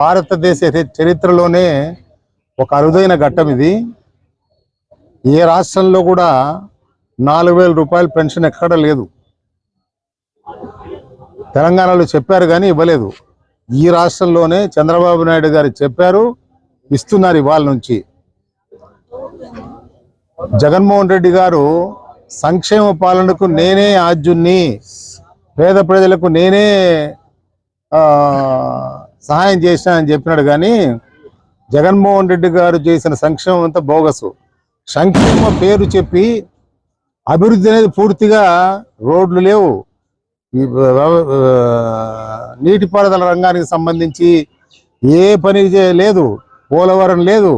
భారతదేశ చరిత్రలోనే ఒక అరుదైన ఘట్టం ఇది. ఏ రాష్ట్రంలో కూడా నాలుగు వేల రూపాయల పెన్షన్ ఎక్కడ లేదు. తెలంగాణలో చెప్పారు కానీ ఇవ్వలేదు. ఈ రాష్ట్రంలోనే చంద్రబాబు నాయుడు గారు చెప్పారు ఇస్తున్నారు ఇవాళ నుంచి. జగన్మోహన్ రెడ్డి గారు సంక్షేమ పాలనకు నేనే ఆద్యున్ని పేద ప్రజలకు నేనే ఆ, సహాయం చేసినా అని చెప్పినాడు కానీ జగన్మోహన్ రెడ్డి గారు చేసిన సంక్షేమం అంతా బోగసు. సంక్షేమ పేరు చెప్పి అభివృద్ధి అనేది పూర్తిగా రోడ్లు లేవు. ఈ నీటిపారుదల రంగానికి సంబంధించి ఏ పని చేయలేదు పోలవరం లేదు.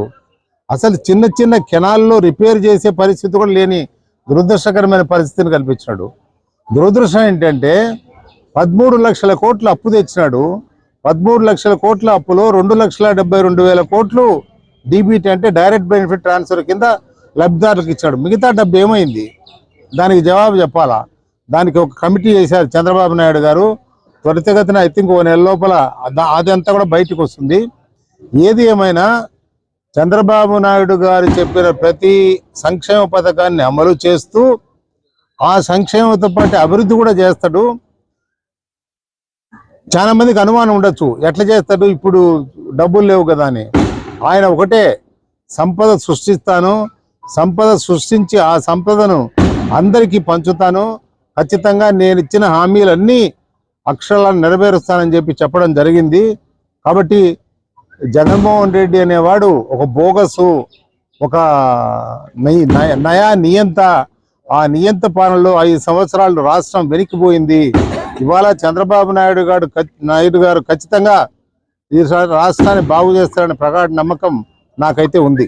అసలు చిన్న చిన్న కెనాల్లో రిపేర్ చేసే పరిస్థితి కూడా లేని దురదృష్టకరమైన పరిస్థితిని కల్పించినాడు. దురదృష్టం ఏంటంటే పదమూడు లక్షల కోట్లు అప్పు తెచ్చినాడు. పదమూడు లక్షల కోట్ల అప్పులో రెండు లక్షల డెబ్బై రెండు వేల కోట్లు డీబీటీ అంటే డైరెక్ట్ బెనిఫిట్ ట్రాన్స్ఫర్ కింద లబ్ధిదారులకు ఇచ్చాడు. మిగతా డబ్బు ఏమైంది? దానికి జవాబు చెప్పాలా? దానికి ఒక కమిటీ చేశారు చంద్రబాబు నాయుడు గారు. త్వరితగతిన ఐ థింక్ ఓ నెల లోపల అదంతా కూడా బయటకు వస్తుంది. ఏది ఏమైనా చంద్రబాబు నాయుడు గారు చెప్పిన ప్రతి సంక్షేమ పథకాన్ని అమలు చేస్తూ ఆ సంక్షేమంతో పాటు అభివృద్ధి కూడా చేస్తాడు. చాలా మందికి అనుమానం ఉండొచ్చు. ఎట్లా చేస్తాడు? ఇప్పుడు డబ్బులు లేవు కదా అని. ఆయన ఒకటే సంపద సృష్టిస్తాను సంపద సృష్టించి ఆ సంపదను అందరికీ పంచుతాను. ఖచ్చితంగా నేను ఇచ్చిన హామీలన్నీ అక్షరాలను నెరవేరుస్తానని చెప్పి చెప్పడం జరిగింది. కాబట్టి జగన్మోహన్ రెడ్డి అనేవాడు ఒక బోగసు ఒక నయ- నయా నియంత. ఆ నియంత పాలనలో ఐదు సంవత్సరాలు రాష్ట్రం వెనికిపోయింది. ఇవాళ చంద్రబాబు నాయుడు గారు నాయుడు గారు ఖచ్చితంగా ఈ రాష్ట్రాన్ని బాగు చేస్తారనే ప్రగాఢ నమ్మకం నాకైతే ఉంది.